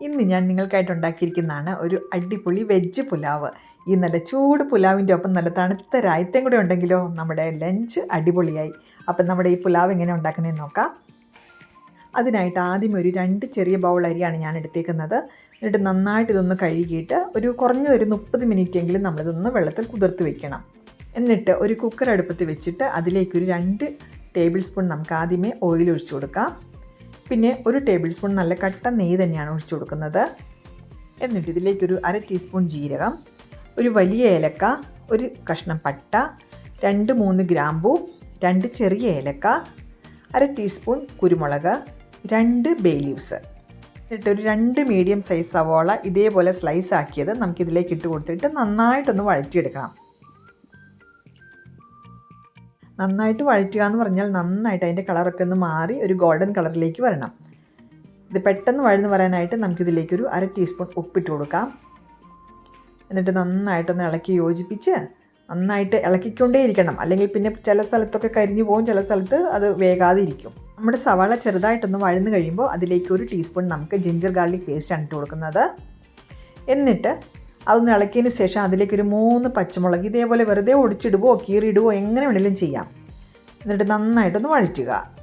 ഇന്ന് ഞാൻ നിങ്ങൾക്കായിട്ട് ഉണ്ടാക്കിയിരിക്കുന്നതാണ് ഒരു അടിപൊളി വെജ് പുലാവ്. ഈ നല്ല ചൂട് പുലാവിന്റെ ഒപ്പം നല്ല തണുത്ത രായത്തേം കൂടെ ഉണ്ടെങ്കിലോ നമ്മുടെ ലഞ്ച് അടിപൊളിയായി. അപ്പം നമ്മുടെ ഈ പുലാവ് എങ്ങനെ ഉണ്ടാക്കുന്നതെന്ന് നോക്കാം. അതിനായിട്ട് ആദ്യം ഒരു രണ്ട് ചെറിയ ബൗൾ അരിയാണ് ഞാൻ എടുത്തേക്കുന്നത്. എന്നിട്ട് നന്നായിട്ട് ഇതൊന്ന് കഴുകിയിട്ട് ഒരു കുറഞ്ഞതൊരു മുപ്പത് മിനിറ്റ് എങ്കിലും നമ്മളിതൊന്ന് വെള്ളത്തിൽ കുതിർത്ത് വെക്കണം. എന്നിട്ട് ഒരു കുക്കർ അടുപ്പത്ത് വെച്ചിട്ട് അതിലേക്കൊരു രണ്ട് ടേബിൾ സ്പൂൺ നമുക്ക് ആദ്യമേ ഓയിൽ ഒഴിച്ചു കൊടുക്കാം. പിന്നെ ഒരു ടേബിൾ സ്പൂൺ നല്ല കട്ട നെയ്യ് തന്നെയാണ് ഒഴിച്ചു കൊടുക്കുന്നത്. എന്നിട്ട് ഇതിലേക്കൊരു അര ടീസ്പൂൺ ജീരകം ഒരു വലിയ ഏലക്ക ഒരു കഷ്ണം പട്ട രണ്ട് മൂന്ന് ഗ്രാമ്പൂ രണ്ട് ചെറിയ ഏലക്ക അര ടീസ്പൂൺ കുരുമുളക് രണ്ട് ബേ ലീവ്സ് എന്നിട്ട് ഒരു രണ്ട് മീഡിയം സൈസ് സവോള ഇതേപോലെ സ്ലൈസ് ആക്കിയത് നമുക്കിതിലേക്ക് ഇട്ട് കൊടുത്തിട്ട് നന്നായിട്ടൊന്ന് വഴറ്റിയെടുക്കണം. നന്നായിട്ട് വഴറ്റുക എന്ന് പറഞ്ഞാൽ നന്നായിട്ട് അതിന്റെ കളറൊക്കെ ഒന്ന് മാറി ഒരു ഗോൾഡൻ കളറിലേക്ക് വരണം. ഇത് പെട്ടെന്ന് വഴന്ന് വരാനായിട്ട് നമുക്കിതിലേക്കൊരു അര ടീസ്പൂൺ ഉപ്പിട്ട് കൊടുക്കാം. എന്നിട്ട് നന്നായിട്ടൊന്ന് ഇളക്കി യോജിപ്പിച്ച് നന്നായിട്ട് ഇളക്കിക്കൊണ്ടേ ഇരിക്കണം അല്ലെങ്കിൽ പിന്നെ ചില സ്ഥലത്തൊക്കെ കരിഞ്ഞു പോകും ചില സ്ഥലത്ത് അത് വേകാതെ ഇരിക്കും നമ്മുടെ സവാള ചെറുതായിട്ടൊന്ന് വഴന്ന് കഴിയുമ്പോൾ അതിലേക്ക് ഒരു ടീസ്പൂൺ നമുക്ക് ജിഞ്ചർ ഗാർലിക് പേസ്റ്റ് ആണ് ഇട്ട് കൊടുക്കുന്നത്. എന്നിട്ട് അതൊന്ന് ഇളക്കിയതിന് ശേഷം അതിലേക്കൊരു മൂന്ന് പച്ചമുളക് ഇതേപോലെ വെറുതെ ഒടിച്ചിടുവോ കീറിയിടുവോ എങ്ങനെ വേണമെങ്കിലും ചെയ്യാം. എന്നിട്ട് നന്നായിട്ടൊന്ന് വഴറ്റുക.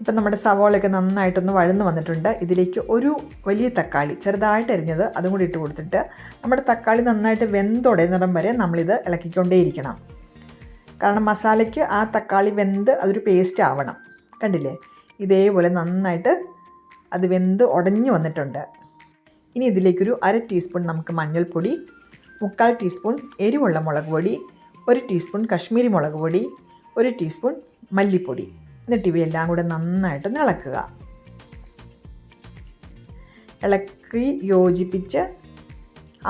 ഇപ്പം നമ്മുടെ സവോളയൊക്കെ നന്നായിട്ടൊന്ന് വഴന്ന് വന്നിട്ടുണ്ട്. ഇതിലേക്ക് ഒരു വലിയ തക്കാളി ചെറുതായിട്ട് അരിഞ്ഞത് അതും കൂടി ഇട്ട് കൊടുത്തിട്ട് നമ്മുടെ തക്കാളി നന്നായിട്ട് വെന്തുടയുന്നിടം വരെ നമ്മളിത് ഇളക്കിക്കൊണ്ടേയിരിക്കണം. കാരണം മസാലയ്ക്ക് ആ തക്കാളി വെന്ത് അതൊരു പേസ്റ്റ് ആവണം. കണ്ടില്ലേ? ഇതേപോലെ നന്നായിട്ട് അത് വെന്ത് ഉടഞ്ഞു വന്നിട്ടുണ്ട്. ഇനി ഇതിലേക്കൊരു അര ടീസ്പൂൺ നമുക്ക് മഞ്ഞൾപ്പൊടി മുക്കാൽ ടീസ്പൂൺ എരിവുള്ള മുളക് പൊടി ഒരു ടീസ്പൂൺ കശ്മീരി മുളക് പൊടി ഒരു ടീസ്പൂൺ മല്ലിപ്പൊടി. എന്നിട്ട് ഇവയെല്ലാം കൂടെ നന്നായിട്ട് ഇളക്കുക. ഇളക്കി യോജിപ്പിച്ച്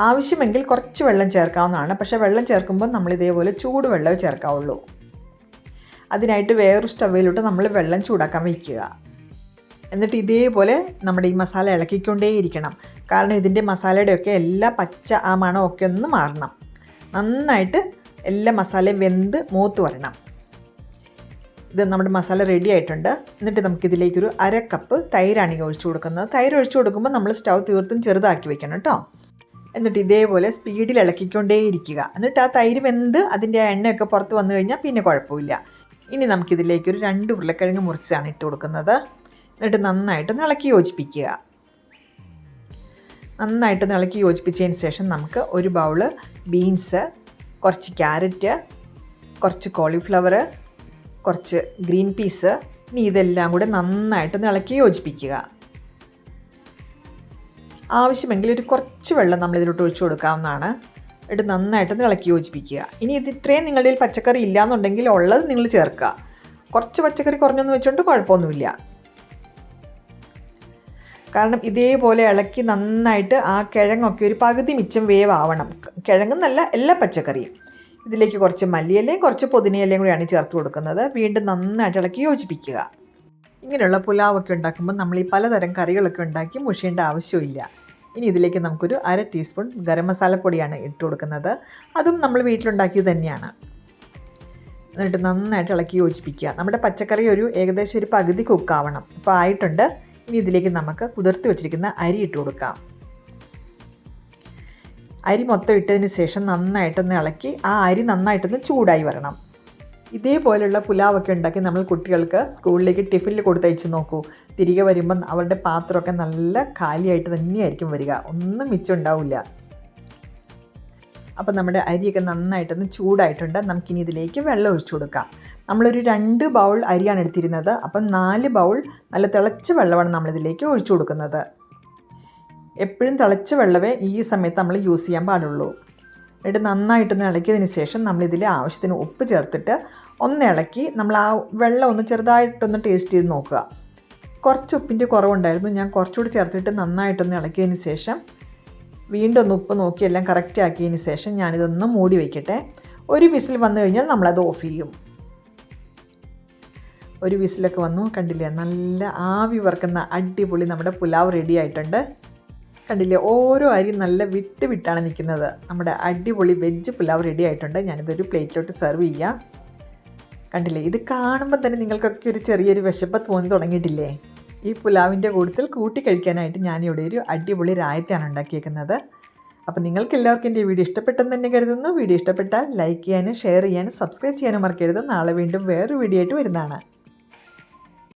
ആവശ്യമെങ്കിൽ കുറച്ച് വെള്ളം ചേർക്കാവുന്നതാണ്. പക്ഷേ വെള്ളം ചേർക്കുമ്പോൾ നമ്മൾ ഇതേപോലെ ചൂട് വെള്ളമേ ചേർക്കാവുള്ളൂ. അതിനായിട്ട് വേറൊരു സ്റ്റവിലോട്ട് നമ്മൾ വെള്ളം ചൂടാക്കാൻ വയ്ക്കുക. എന്നിട്ട് ഇതേപോലെ നമ്മുടെ ഈ മസാല ഇളക്കിക്കൊണ്ടേയിരിക്കണം. കാരണം ഇതിന്റെ മസാലയുടെയൊക്കെ എല്ലാ പച്ച ആ മണമൊക്കെ ഒന്ന് മാറണം. നന്നായിട്ട് എല്ലാ മസാലയും വെന്ത് മൂത്ത് വരണം. ഇത് നമ്മുടെ മസാല റെഡി ആയിട്ടുണ്ട്. എന്നിട്ട് നമുക്കിതിലേക്കൊരു അര കപ്പ് തൈരാണ് ഈ ഒഴിച്ചു കൊടുക്കുന്നത്. തൈര് ഒഴിച്ചു കൊടുക്കുമ്പോൾ നമ്മൾ സ്റ്റൗ തീർത്തും ചെറുതാക്കി വെക്കണം കേട്ടോ. എന്നിട്ട് ഇതേപോലെ സ്പീഡിൽ ഇളക്കിക്കൊണ്ടേ ഇരിക്കുക എന്നിട്ട് ആ തൈര് വെന്ത് അതിന്റെ എണ്ണയൊക്കെ പുറത്ത് വന്നു കഴിഞ്ഞാൽ പിന്നെ കുഴപ്പമില്ല. ഇനി നമുക്കിതിലേക്കൊരു രണ്ട് ഉരുളക്കിഴങ്ങ് മുറിച്ചാണ് ഇട്ട് കൊടുക്കുന്നത്. എന്നിട്ട് നന്നായിട്ട് ഇളക്കി യോജിപ്പിക്കുക. നന്നായിട്ട് ഇളക്കി യോജിപ്പിച്ചതിന് ശേഷം നമുക്ക് ഒരു ബൗൾ ബീൻസ് കുറച്ച് ക്യാരറ്റ് കുറച്ച് കോളിഫ്ലവർ കുറച്ച് ഗ്രീൻ പീസ് ഇനി ഇതെല്ലാം കൂടെ നന്നായിട്ട് ഇളക്കി യോജിപ്പിക്കുക. ആവശ്യമെങ്കിൽ ഒരു കുറച്ച് വെള്ളം നമ്മൾ ഇതിലോട്ട് ഒഴിച്ചു കൊടുക്കാവുന്നതാണ്. എന്നിട്ട് നന്നായിട്ട് ഇളക്കി യോജിപ്പിക്കുക. ഇനി ഇത് ഇത്രയും നിങ്ങളുടെ പച്ചക്കറി ഇല്ലയെന്നുണ്ടെങ്കിൽ ഉള്ളത് നിങ്ങൾ ചേർക്കുക. കുറച്ച് പച്ചക്കറി കുറഞ്ഞൊന്നും വെച്ചുകൊണ്ട് കുഴപ്പമൊന്നുമില്ല. കാരണം ഇതേപോലെ ഇളക്കി നന്നായിട്ട് ആ കിഴങ്ങൊക്കെ ഒരു പകുതി മിച്ചം വേവാവണം. കിഴങ്ങെന്നല്ല എല്ലാ പച്ചക്കറിയും. ഇതിലേക്ക് കുറച്ച് മല്ലിയിലയും കുറച്ച് പുതിനയിലയും കൂടിയാണ് ചേർത്ത് കൊടുക്കുന്നത്. വീണ്ടും നന്നായിട്ട് ഇളക്കി യോജിപ്പിക്കുക. ഇങ്ങനെയുള്ള പുലാവൊക്കെ ഉണ്ടാക്കുമ്പോൾ നമ്മൾ ഈ പലതരം കറികളൊക്കെ ഉണ്ടാക്കി മുഷിയേണ്ട ആവശ്യമില്ല. ഇനി ഇതിലേക്ക് നമുക്കൊരു അര ടീസ്പൂൺ ഗരം മസാലപ്പൊടിയാണ് ഇട്ട് കൊടുക്കുന്നത്. അതും നമ്മൾ വീട്ടിലുണ്ടാക്കിയത് തന്നെയാണ്. എന്നിട്ട് നന്നായിട്ട് ഇളക്കി യോജിപ്പിക്കുക. നമ്മുടെ പച്ചക്കറി ഒരു ഏകദേശം ഒരു പകുതി കുക്കാവണം. ഇപ്പോൾ ആയിട്ടുണ്ട്. ഇനി ഇതിലേക്ക് നമുക്ക് കുതിർത്ത് വെച്ചിരിക്കുന്ന അരി ഇട്ട് കൊടുക്കാം. അരി മൊത്തം ഇട്ടതിന് ശേഷം നന്നായിട്ടൊന്ന് ഇളക്കി ആ അരി നന്നായിട്ടൊന്ന് ചൂടായി വരണം. ഇതേപോലെയുള്ള പുലാവൊക്കെ ഉണ്ടാക്കി നമ്മൾ കുട്ടികൾക്ക് സ്കൂളിലേക്ക് ടിഫിനിൽ കൊടുത്തയച്ച് നോക്കൂ. തിരികെ വരുമ്പം അവരുടെ പാത്രമൊക്കെ നല്ല കാലിയായിട്ട് തന്നെയായിരിക്കും വരിക. ഒന്നും മിച്ചം ഉണ്ടാവില്ല. അപ്പം നമ്മുടെ അരിയൊക്കെ നന്നായിട്ടൊന്ന് ചൂടായിട്ടുണ്ട്. നമുക്കിനി ഇതിലേക്ക് വെള്ളം ഒഴിച്ചു കൊടുക്കാം. നമ്മളൊരു രണ്ട് ബൗൾ അരിയാണ് എടുത്തിരുന്നത്. അപ്പം നാല് ബൗൾ നല്ല തിളച്ച വെള്ളമാണ് നമ്മളിതിലേക്ക് ഒഴിച്ചു കൊടുക്കുന്നത്. എപ്പോഴും തിളച്ച വെള്ളമേ ഈ സമയത്ത് നമ്മൾ യൂസ് ചെയ്യാൻ പാടുള്ളൂ. എന്നിട്ട് നന്നായിട്ടൊന്ന് ഇളക്കിയതിന് ശേഷം നമ്മളിതിൽ ആവശ്യത്തിന് ഉപ്പ് ചേർത്തിട്ട് ഒന്ന് ഇളക്കി നമ്മൾ ആ വെള്ളം ഒന്ന് ചെറുതായിട്ടൊന്ന് ടേസ്റ്റ് ചെയ്ത് നോക്കുക. കുറച്ച് ഉപ്പിന്റെ കുറവുണ്ടായിരുന്നു. ഞാൻ കുറച്ചുകൂടി ചേർത്തിട്ട് നന്നായിട്ടൊന്ന് ഇളക്കിയതിന് ശേഷം വീണ്ടും ഒന്ന് ഉപ്പ് നോക്കി എല്ലാം കറക്റ്റ് ആക്കിയതിന് ശേഷം ഞാനിതൊന്ന് മൂടി വയ്ക്കട്ടെ. ഒരു വിസിൽ വന്നു കഴിഞ്ഞാൽ നമ്മളത് ഓഫ് ചെയ്യും. ഒരു വിസിലൊക്കെ വന്നു കണ്ടില്ലേ? നല്ല ആവി വറക്കുന്ന അടിപൊളി നമ്മുടെ പുലാവ് റെഡി ആയിട്ടുണ്ട്. കണ്ടില്ലേ? ഓരോ അരി നല്ല വിട്ട് വിട്ടാണ് നിൽക്കുന്നത്. നമ്മുടെ അടിപൊളി വെജ് പുലാവ് റെഡി ആയിട്ടുണ്ട്. ഞാനിതൊരു പ്ലേറ്റിലോട്ട് സെർവ് ചെയ്യാം. കണ്ടില്ലേ? ഇത് കാണുമ്പോൾ തന്നെ നിങ്ങൾക്കൊക്കെ ഒരു ചെറിയൊരു വിശപ്പ് തോന്നി തുടങ്ങിയിട്ടില്ലേ? ഈ പുലാവിന്റെ കൂട്ടത്തിൽ കൂട്ടി കഴിക്കാനായിട്ട് ഞാനിവിടെ ഒരു അടിപൊളി രായത്തെയാണ് ഉണ്ടാക്കിയേക്കുന്നത്. അപ്പോൾ നിങ്ങൾക്ക് എല്ലാവർക്കും എന്റെ വീഡിയോ ഇഷ്ടപ്പെട്ടെന്ന് തന്നെ കരുതുന്നു. വീഡിയോ ഇഷ്ടപ്പെട്ടാൽ ലൈക്ക് ചെയ്യാനും ഷെയർ ചെയ്യാനും സബ്സ്ക്രൈബ് ചെയ്യാനും മറക്കരുത്. നാളെ വീണ്ടും വേറൊരു വീഡിയോ ആയിട്ട് വരുന്നതാണ്.